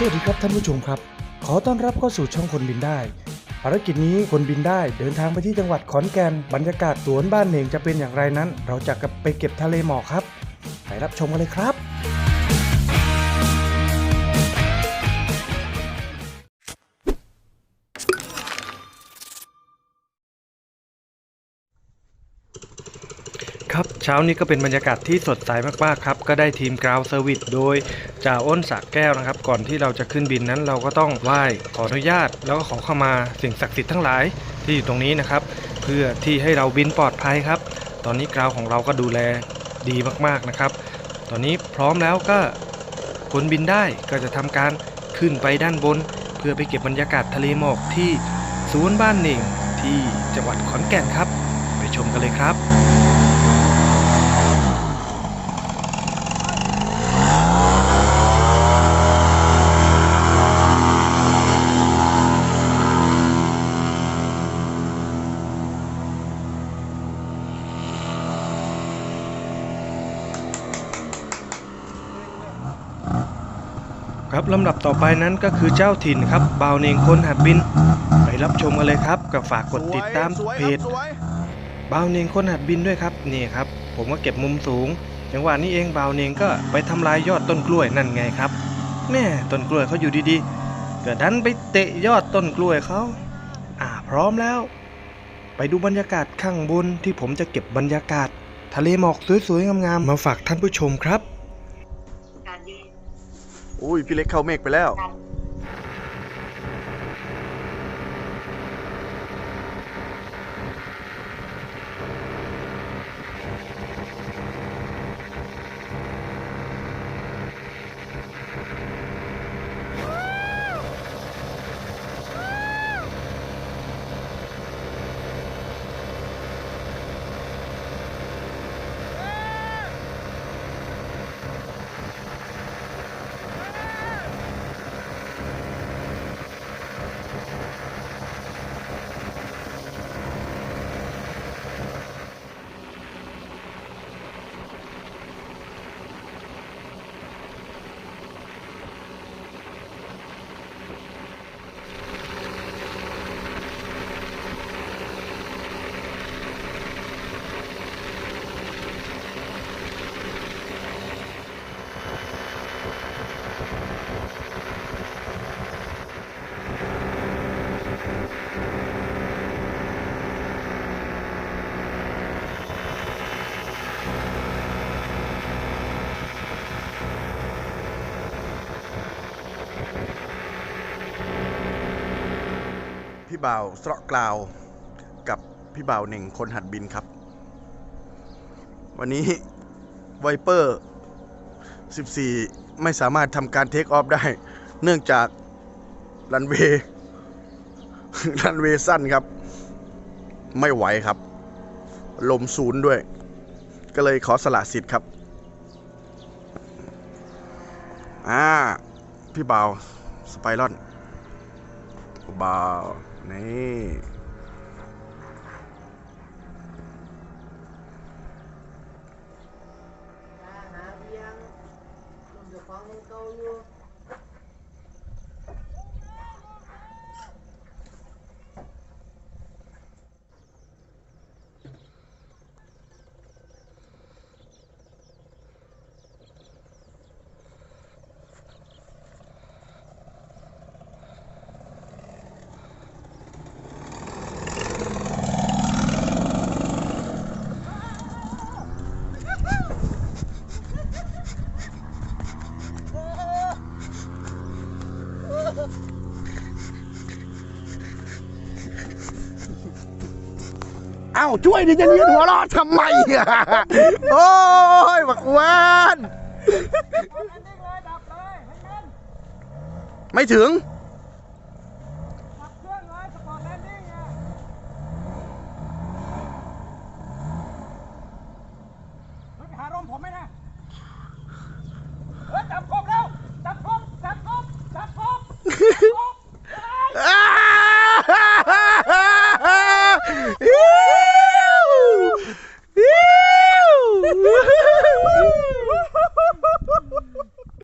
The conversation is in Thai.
สวัสดีครับท่านผู้ชมครับ ขอต้อนรับเข้าสู่ช่องคนบินได้ ภารกิจนี้คนบินได้เดินทางไปที่จังหวัดขอนแก่นบรรยากาศสวนบ้านเหน่งจะเป็นอย่างไรนั้น เราจะไปเก็บทะเลหมอกครับ ไปรับชมกันเลยครับ ครับเช้านี้ก็เป็นบรรยากาศที่สดใสมากๆครับ ก็ได้ทีมกราวเซอร์วิสโดยจ่าอ้นสักแก้วนะครับ ก่อนที่เราจะขึ้นบินนั้นเราก็ต้องไหว้ขออนุญาต แล้วก็ขอเข้ามาสิ่งศักดิ์สิทธิ์ทั้งหลายที่อยู่ตรงนี้นะครับ เพื่อที่ให้เราบินปลอดภัยครับ ตอนนี้กราวของเราก็ดูแลดีมากๆนะครับ ตอนนี้พร้อมแล้วก็คนบินได้ก็จะทำการขึ้นไปด้านบน เพื่อไปเก็บบรรยากาศทะเลหมอกที่ศูนย์บ้านหน่งที่จังหวัดขอนแก่นครับ ไปชมกันเลยครับ ครับลำดับต่อไปนั้นก็คือเจ้าถิ่นครับบาวเนงคนหัดบิน ไปรับชมกันเลยครับกับฝากกดติดตามสวยเพคจรับสวยบาวเนงคนหัดบินด้วยครับนี่ครับ ผมก็เก็บมุมสูงจังหวะนี้เองบาวเนงก็ไปทำลายยอดต้นกล้วยนั่นไงครับแม่ต้นกล้วยเขาอยู่ดีๆก็ดันไปเตะยอดต้นกล้วยเขาอ่าพร้อมแล้ว ไปดูบรรยากาศข้างบนที่ผมจะเก็บบรรยากาศ ทะเลหมอกสวยๆงามๆมาฝากท่านผู้ชมครับการดี อุ้ยพี่เล็กเข้าเมฆไปแล้ว พี่บ่าวสระกล่าวกับพี่บ่าวหนึ่งคนหัดบินครับ วันนี้ไวเปอร์ 14 ไม่สามารถทำการเทคออฟได้ เนื่องจากรันเวย์รันเวย์สั้นครับ ไม่ไหวครับ ลมศูนย์ด้วย ก็เลยขอสละสิทธิ์ครับ อ่า พี่บ่าว สไปรอนบาว นี่หาเพีย เก่าอยู่เอ้าช่วยดิจะเรียนหัวเราะทำไมอะโอ้ยบักวานไม่ถึงเ